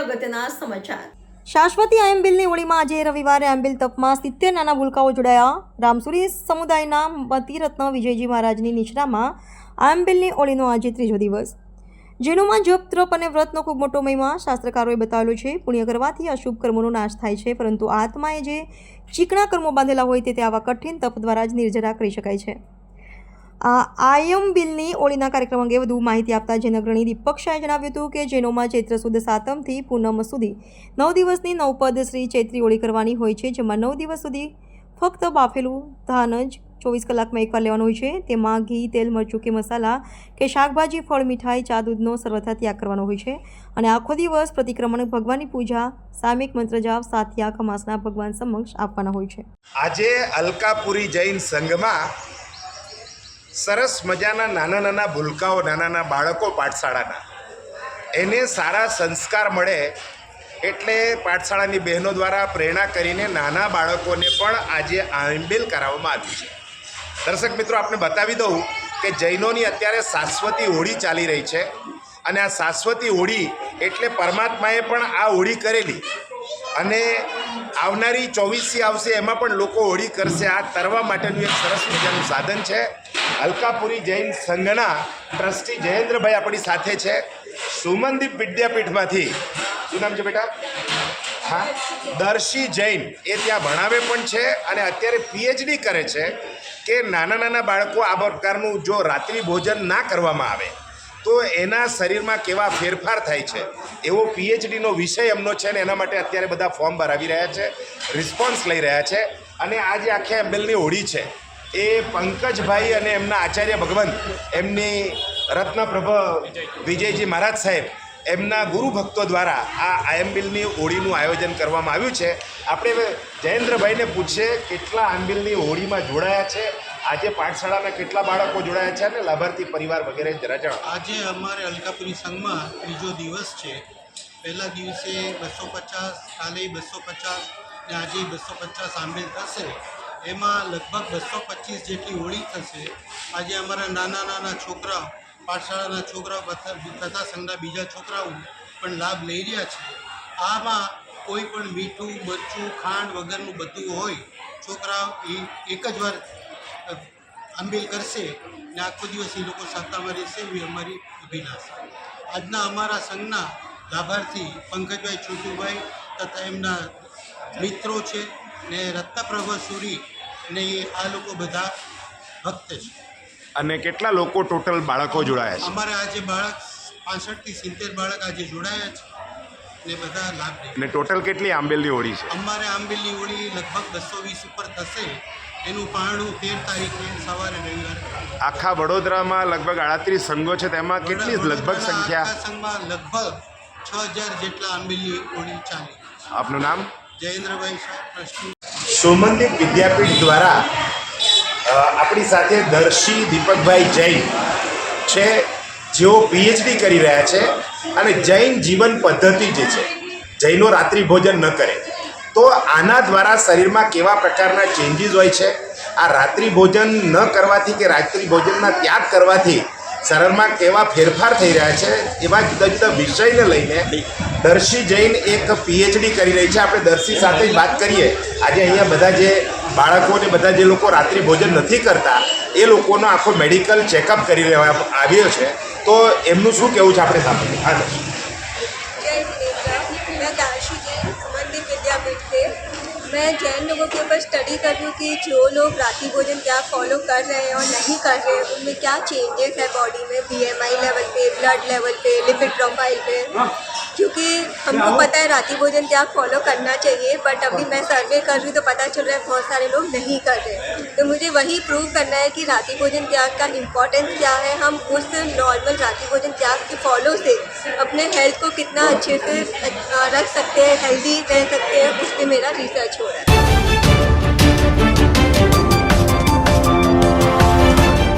અગત્યના સમાચાર. શાશ્વતી આયમ બિલની હોળીમાં આજે રવિવારે આયમબિલ તપમાં સિત્તેર નાના ભૂલકાઓ જોડાયા. રામસુરી સમુદાયના મતિરત્ન વિજયજી મહારાજની નિશ્રામાં આયમબિલની હોળીનો આજે ત્રીજો દિવસ. જેનોમાં જપ, તપ અને વ્રતનો ખૂબ મોટો મહિમા શાસ્ત્રકારોએ બતાવેલો છે. પુણ્ય કરવાથી અશુભ કર્મોનો નાશ થાય છે, પરંતુ આત્માએ જે ચીકણા કર્મો બાંધેલા હોય તે આવા કઠિન તપ દ્વારા જ નિર્જરા કરી શકાય છે. આયમ બિલની ઓળીના કાર્યક્રમ અંગે વધુ માહિતી આપતા જૈન અગ્રણી દીપક શાહે જણાવ્યું હતું કે જૈનોમાં ચૈત્ર સુદ સાતમથી પૂનમ સુધી નવ દિવસની નવપદ શ્રી ચૈત્રી ઓળી કરવાની હોય છે, જેમાં નવ દિવસ સુધી ફક્ત બાફેલું ધાન જ ચોવીસ કલાકમાં એકવાર લેવાનું હોય છે. તેમાં ઘી, તેલ, મરચું કે મસાલા કે શાકભાજી, ફળ, મીઠાઈ, ચા, દૂધનો સર્વથા ત્યાગ કરવાનો હોય છે અને આખો દિવસ પ્રતિક્રમણ ભગવાનની પૂજા સામિક મંત્ર જાપ સાથિયા ખમાસના ભગવાન સમક્ષ આપવાના હોય છે. આજે અલકાપુરી જૈન સંઘમાં સરસ મજાના નાના નાના ભૂલકાઓ, નાના નાના બાળકો પાઠશાળાના. એને સારા સંસ્કાર મળે એટલે પાઠશાળાની બહેનો દ્વારા પ્રેરણા કરીને નાના બાળકોને પણ આજે આંબેલ કરાવવામાં આવી છે. દર્શક મિત્રો આપણે બતાવી દઉં કે જૈનોની અત્યારે શાશ્વતી હોળી ચાલી રહી છે. અને આ શાશ્વતી હોળી એટલે પરમાત્માએ પણ આ હોળી કરેલી. અને આવનારી ચોવીસી આવશે એમાં પણ લોકો હોળી કરશે. આ તરવા માટેનું એક સરસ મજાનું સાધન છે. અલકાપુરી જૈન સંઘના ટ્રસ્ટી જયેન્દ્રભાઈ આપણી સાથે છે. સુમનદીપ વિદ્યાપીઠમાંથી. શું નામ છે બેટા? હા, દર્શી જૈન. એ ત્યાં ભણાવે પણ છે અને અત્યારે પીએચડી કરે છે કે નાના નાના બાળકો આ પ્રકારનું જો રાત્રિ ભોજન ના કરવામાં આવે. તો એના શરીરમાં કેવા ફેરફાર થાય છે? એવો પીએચડીનો વિષય એમનો છે ને એના માટે અત્યારે બધા ફોર્મ ભરાવી રહ્યા છે, રિસ્પોન્સ લઈ રહ્યા છે. અને આ જે આખી એમ્બેલની હોડી છે. એ પંકજભાઈ અને એમના આચાર્ય ભગવંત, એમની રત્નપ્રભ વિજયજી મહારાજ સાહેબ, એમના ગુરુ ભક્તો દ્વારા આ આયંબિલની હોળીનું આયોજન કરવામાં આવ્યું છે. આપણે જયેન્દ્રભાઈને પૂછીએ કેટલા આંબિલની હોળીમાં જોડાયા છે આજે પાઠશાળાના કેટલા બાળકો જોડાયા છે અને લાભાર્થી પરિવાર વગેરે જરા જણાવો. આજે અમારે અલકાપુરી સંઘમાં ત્રીજો દિવસ છે. પહેલા દિવસે બસો પચાસ, કાલે બસો પચાસ ને આજે બસો પચાસ સામેલ થશે. એમાં લગભગ બસો પચીસ જેટલી હોળી થશે. આજે અમારા નાના નાના છોકરાઓ, પાઠશાળાના છોકરાઓ તથા સંઘના બીજા છોકરાઓ પણ લાભ લઈ રહ્યા છે. આમાં કોઈ પણ મીઠું, મરચું, ખાંડ વગરનું બધું હોય, છોકરાઓ એ એક જ વાર અ, કરશે ને આખો દિવસ એ લોકો સત્તામાં રહેશે એવી અમારી અભિલાષા. આજના અમારા સંઘના લાભાર્થી પંકજભાઈ છોટુભાઈ તથા એમના મિત્રો છે ને રત્નપ્રભ સુરી ને આ લોકો બધા ભક્ત છે. અને કેટલા લોકો ટોટલ બાળકો જોડાયા છે? અમારે આજે બાળક પાસઠથી સિત્તેર બાળક આજે જોડાયા છે ને બધા લાભ ને ટોટલ કેટલી આંબેલની હોળી છે? અમારે આંબેલી હોળી લગભગ બસો વીસ ઉપર થશે. એનું પારણું તેર તારીખે સવારે રવિવારે આખા વડોદરામાં લગભગ આડત્રીસ સંઘો છે તેમાં કેટલી લગભગ સંખ્યા? સંઘમાં લગભગ છ હજાર જેટલા આંબેલી ઓળી ચાલી. આપનું નામ? જયેન્દ્રભાઈ શાહ સોમનદીપ વિદ્યાપીઠ દ્વારા આપણી સાથે દર્શી દીપકભાઈ જૈન છે જેઓ પીએચડી કરી રહ્યા છે અને જૈન જીવન પદ્ધતિ જે છે જૈનો રાત્રિ ભોજન ન કરે. તો આના દ્વારા શરીરમાં કેવા પ્રકારના ચેન્જીસ હોય છે? આ રાત્રિ ભોજન ન કરવાથી કે રાત્રિ ભોજનના ત્યાગ કરવાથી શરીરમાં કેવા ફેરફાર થઈ રહ્યા છે? એવા જુદા જુદા વિષયને લઈને દર્શી જૈન એક પીએચડી કરી રહી છે. આપણે દર્શી સાથે જ વાત કરીએ. આજે અહીંયા બધા જે બાળકો ને બધા જે લોકો રાત્રિ ભોજન નથી કરતા, એ લોકોનો આખો મેડિકલ ચેકઅપ કરી લેવામાં આવ્યો છે. તો એમનું શું કહેવું છે આપણે સાંભળીએ? હા मैं जैन लोगों के ऊपर स्टडी कर रही हूँ कि जो लोग रात्रि भोजन क्या फॉलो कर रहे हैं और नहीं कर रहे हैं, उनमें क्या चेंजेस है बॉडी में? बीएमआई लेवल पे ब्लड लेवल पे लिपिड प्रोफ़ाइल पे? क्योंकि हमको पता है रात्रि भोजन क्या फॉलो करना चाहिए बट अभी मैं सर्वे कर रही हूँ तो पता चल रहा है बहुत सारे लोग नहीं कर रहे। तो मुझे वही प्रूव करना है कि रात्रि भोजन त्याग का इम्पोर्टेंस क्या है हम उस नॉर्मल रात्रि भोजन त्याग के फॉलो से अपने हेल्थ को कितना अच्छे से रख सकते हैं हेल्दी रह सकते हैं उस पर मेरा रिसर्च हो रहा है।